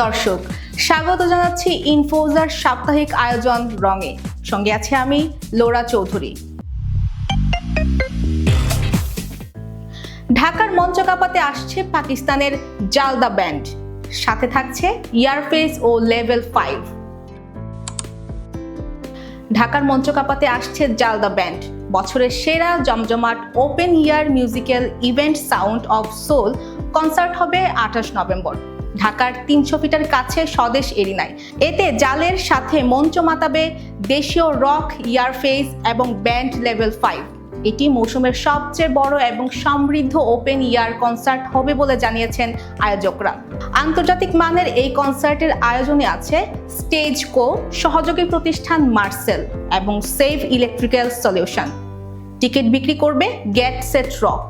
দর্শক, স্বাগত জানাচ্ছি ইনফোজার সাপ্তাহিক আয়োজন রঙে। সঙ্গে আছে আমি, লোরা চৌধুরী। ঢাকার মঞ্চ কাপাতে আসছে পাকিস্তানের জালদা ব্যান্ড। সাথে থাকছে ইয়ারফেস ও লেভেল ফাইভ। ঢাকার মঞ্চ কাপাতে আসছে জালদা ব্যান্ড। বছরের সেরা জমজমাট open air musical event sound of soul concert হবে আঠাশ নভেম্বর। ঢাকার তিনশো ফিটার কাছে স্বদেশ এরিনায়। এতে জালের সাথে মঞ্চ মাতাবে দেশীয় রক, ইয়ারফেস এবং ব্যান্ড লেভেল ফাইভ। এটি মৌসুমের সবচেয়ে বড় এবং সমৃদ্ধ ওপেন ইয়ার কনসার্ট হবে বলে জানিয়েছেন আয়োজকরা। আন্তর্জাতিক মানের এই কনসার্টের আয়োজনে আছে স্টেজ কো, সহযোগী প্রতিষ্ঠান মার্সেল এবং সেভ ইলেকট্রিক্যাল সলিউশন। টিকিট বিক্রি করবে গেট সেট রক।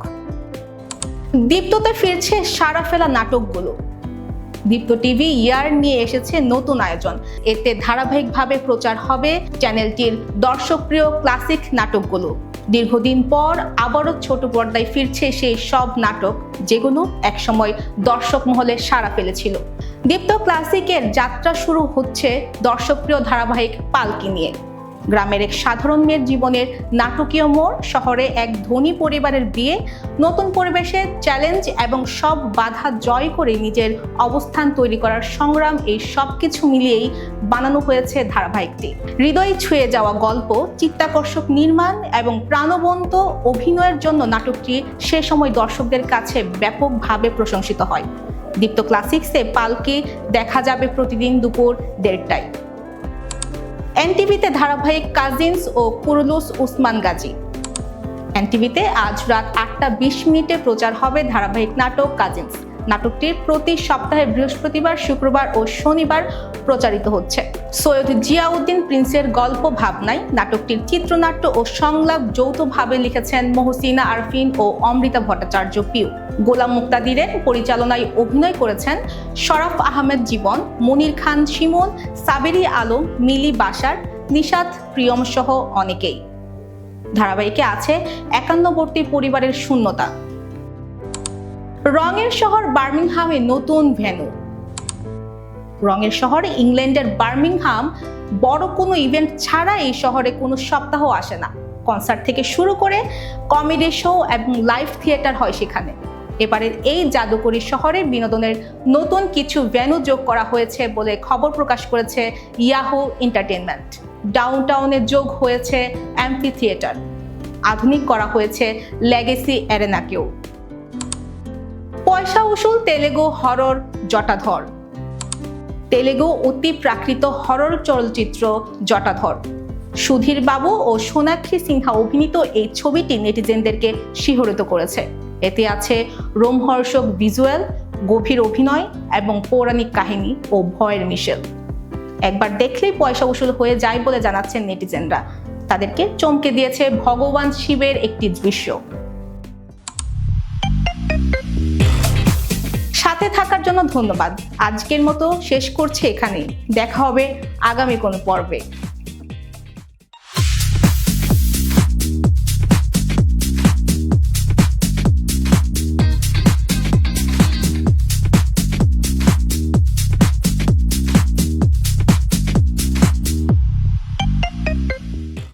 দীপ্ততে ফিরছে সারা ফেলা নাটকগুলো। দীপ্ত টিভি ইয়ার নিয়ে এসেছে নতুন আয়োজন। এতে ধারাবাহিকভাবে প্রচার হবে চ্যানেলটির দর্শকপ্রিয় ক্লাসিক নাটকগুলো। দীর্ঘদিন পর আবারও ছোট পর্দায় ফিরছে সেই সব নাটক, যেগুলো একসময় দর্শক মহলে সাড়া ফেলেছিল। দীপ্ত ক্লাসিকের যাত্রা শুরু হচ্ছে দর্শকপ্রিয় ধারাবাহিক পালকি নিয়ে। গ্রামের এক সাধারণ মেয়ের জীবনের নাটকীয় মোড়, শহরে এক ধনী পরিবারের বিয়ে, নতুন পরিবেশে চ্যালেঞ্জ এবং সব বাধা জয় করে নিজের অবস্থান তৈরি করার সংগ্রাম, এই সব কিছু মিলিয়েই বানানো হয়েছে ধারাবাহিকটি। হৃদয় ছুঁয়ে যাওয়া গল্প, চিত্তাকর্ষক নির্মাণ এবং প্রাণবন্ত অভিনয়ের জন্য নাটকটি সে সময় দর্শকদের কাছে ব্যাপকভাবে প্রশংসিত হয়। দীপ্ত ক্লাসিক্সে পালকে দেখা যাবে প্রতিদিন দুপুর দেড়টায়। এনটিভিতে ধারাবাহিক কাজিনস ও কুরলুস উসমান গাজী। এনটিভিতে আজ রাত আটটা বিশ মিনিটে প্রচার হবে ধারাবাহিক নাটক কাজিনস। নাটকটির প্রতি সপ্তাহে বৃহস্পতিবার, শুক্রবার ও শনিবার প্রচারিত হচ্ছে। সৈয়দ জিয়াউদ্দিন প্রিন্সের গল্প ভাবনায় নাটকটির চিত্রনাট্য ও সংলাপ যৌথভাবে লিখেছেন মহসিনা আরফিন ও অমৃতা ভট্টাচার্য পিউ। গোলাম মুক্তাদিরের পরিচালনায় অভিনয় করেছেন শরাফ আহমেদ জীবন, মনির খান শিমুল সাবেরি আলম, মিলি বাসার, নিশাত প্রিয়ম সহ অনেকেই। ধারাবাহিকে আছে একান্নবর্তী পরিবারের শূন্যতা। রঙের শহর বার্মিংহামে নতুন ভেন্যু। রঙের শহরে, ইংল্যান্ডের বার্মিংহাম, বড় কোনো ইভেন্ট ছাড়া এই শহরে কোনো সপ্তাহ আসে না। কনসার্ট থেকে শুরু করে কমেডি শো এবং লাইভ থিয়েটার হয় সেখানে। এবারের এই জাদুকরী শহরে বিনোদনের নতুন কিছু ভেন্যু যোগ করা হয়েছে বলে খবর প্রকাশ করেছে ইয়াহু এন্টারটেনমেন্ট ডাউনটাউনে যোগ হয়েছে অ্যাম্পি থিয়েটার আধুনিক করা হয়েছে লেগেসি অ্যারেনাকেও পয়সা উসুল, তেলেগু হরর জটাধর। তেলেগু অতি প্রাকৃত হরর চলচ্চিত্র জটাধর। সুধীর বাবু ও সোনাক্ষী সিনহা অভিনীত এই ছবিটি নেটিজেনদেরকে শিহরিত করেছে। এতে আছে রোমহর্ষক ভিজুয়াল গভীর অভিনয় এবং পৌরাণিক কাহিনী ও ভয়ের মিশেল। একবার দেখলেই পয়সা উসুল হয়ে যায় বলে জানাচ্ছেন নেটিজেনরা। তাদেরকে চমকে দিয়েছে ভগবান শিবের একটি দৃশ্য। সাথে থাকার জন্য ধন্যবাদ। আজকের মতো শেষ করছি এখানেই। দেখা হবে আগামী কোনো পর্বে।